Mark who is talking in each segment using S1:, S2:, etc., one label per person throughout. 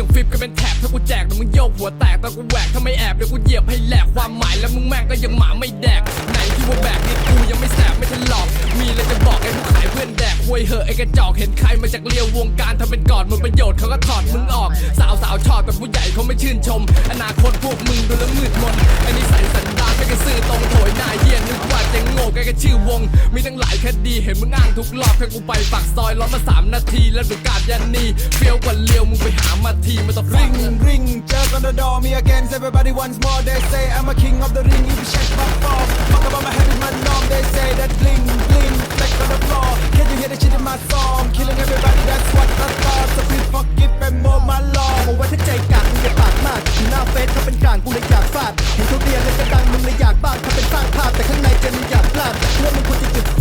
S1: ยังฟิปกันเป็นแถบถ้ากูแจกแล้วมึงโยกหัวแตกแต่กูแหวกถ้าไม่แอบเดี๋ยวกูเหยียบให้แหลกความหมายแล้วมึงแม่งก็ยังหมาไม่แดกไหนที่ว่าแบกนี่กูยังไม่แสบไม่ทันหลอก มีอะไรจะบอกไอ้ผู้ขายเพื่อนแดกหวยเหอะไอ้กระจอกเห็นใครมาจากเลียววงการทำเป็นกอดหมดประโยชน์เขาก็ถอดมึงออก สาวสาวชอบแต่ผู้ใหญ่เขาไม่ชื่นชม จะโง่แกก็ชื่อวง มีตั้งหลายคดีเห็นมึงอ้างทุกรอบแค่กูไปปากซอยร้อนมาสามนาทีแล้วดูการยันนีเฟี้ยวกว่าเลียวมึงไปหามาทีมันต้องฟัง
S2: Ring, ring, jerk on the door, me against everybody once more. They say I'm a king of the ring, if you check my form. Fuck about my habit, my norm. They say that bling, bling, flex on the floor. Can you hear the shit in my song? Killing everybody, that's what I thought. So please forgive and mow my law.
S3: เอาไว้ถ้าใจกากมึงอย่าปากมากอยู่หน้าเฟซเขาเป็นกลางกูเลยอยากฟาดเห็นเขาเรียนเลยจะดังมึงเลยอยากบ้างเขาเป็นสร้างภาพแต่ข้างในใจมึงอยาก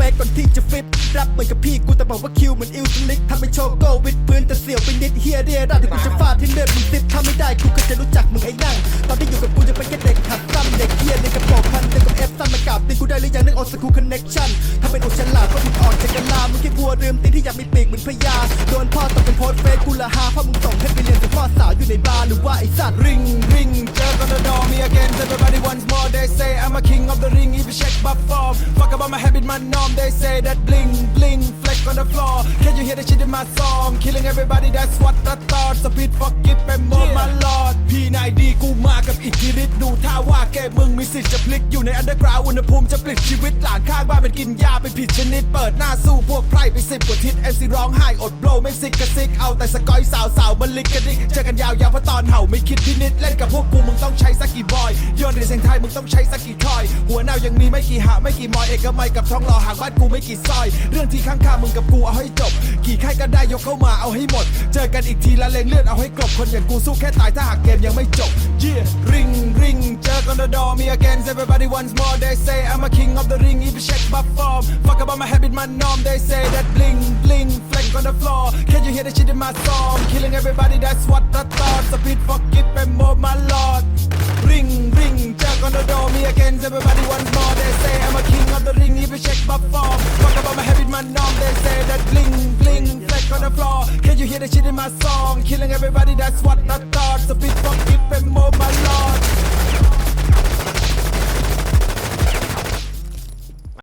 S3: จะหยุดเฟซก่อนที่จะฟิตรับเหมือนกับพี่กูแต่บอกว่าคิวเหมือนอิวสลิกทำเป็นโชว์โก้วิดพื้นแต่เสียวไปนิดเฮียเดียได้ที่กูจะฟาดที่เลือดมึงซิปถ้าไม่ได้กูก็จะรู้จักมึงไอ้นั่งตอนที่อยู่กับกูจะเป็นแค่เด็กขัดซ้ำเด็กเฮียในกระโปรงพันเด็กกับเอฟซ้ำมากราบตีกูได้หรือยังนึกออสกูคอนเน็กชั่นถ้าเป็นอุฉลาก็มึงอ่อนใจกันลามึงแค่บัวเรือมตีที่อยากมีปีกเหมือนพญาโดนพ่อตบเป็นโพสเฟซกูละฮาเพราะมึงส่งให้ไปเรียนกับพ่อสาวอยู่ในบาร์หรือว่าไอ้สัตว์
S2: Ring, ring, jerk on the door, me against everybody once more. They say I'm a king of the ring, if you check my form. Fuck about my habit, my norm. They say that bling, bling, flex on the floor. Can you hear the shit in my song? Killing everybody, that's what I thought. So please forgive and more, my lord. พี่นายดีกูมากับอิทธิฤทธิ์ดูท่าว่าแกมึงมีสิทธิ์จะพลิกอยู่ในอันเดอร์กราวอุณหภูมิจะปลิดชีวิตหลานข้างบ้านเป็นกินยาเป็นผิดชนิด เปิดหน้าสู้พวกไพร่ไปสิบกว่าทิศเอ็มซีร้องไห้อดโบลไม่ซิกกระซิกเอาแต่สกอยสาวสาวๆมันลิกกระดิกเจอกันยาวยาวเพราะตอนเห่าไม่คิดพินิดเล่นกับพวกกูมึงต้องใช้สักกี่บอยโยนในเสียงไทยมึงต้องใช้สักกี่ทอย หัวหน้ายังมีไม่กี่หาไม่กี่มอยเอกมัยกับท้องรอหางบ้านกูไม่กี่ซอย เรื่องที่ข้างๆมึงกับกูเอาให้จบ กี่ค่ายก็ได้ยกเข้ามาเอาให้หมด เจอกันอีกทีละเลงเลือดเอาให้กลบคนอย่างกูสู้แค่ตายถ้าหากเกมยังไม่จบ yeah ring ring เจอกัน the adore me against Everybody wants more. They say I'm a king of the ring. Even check my form. Fuck about my habit, my norm. They say that bling bling flank on the floor. Can you hear the shit in my song? Killing everybody. That's what I thought. So beat for keep and more, my lord. Ring ring, jack on the door. Me against Everybody wants more. They say I'm a king of the ring. Even check my form. Fuck about my habit, my norm. They say that bling bling flank on the floor. Can you hear the shit in my song? Killing everybody. That's what I thought. So beat for keep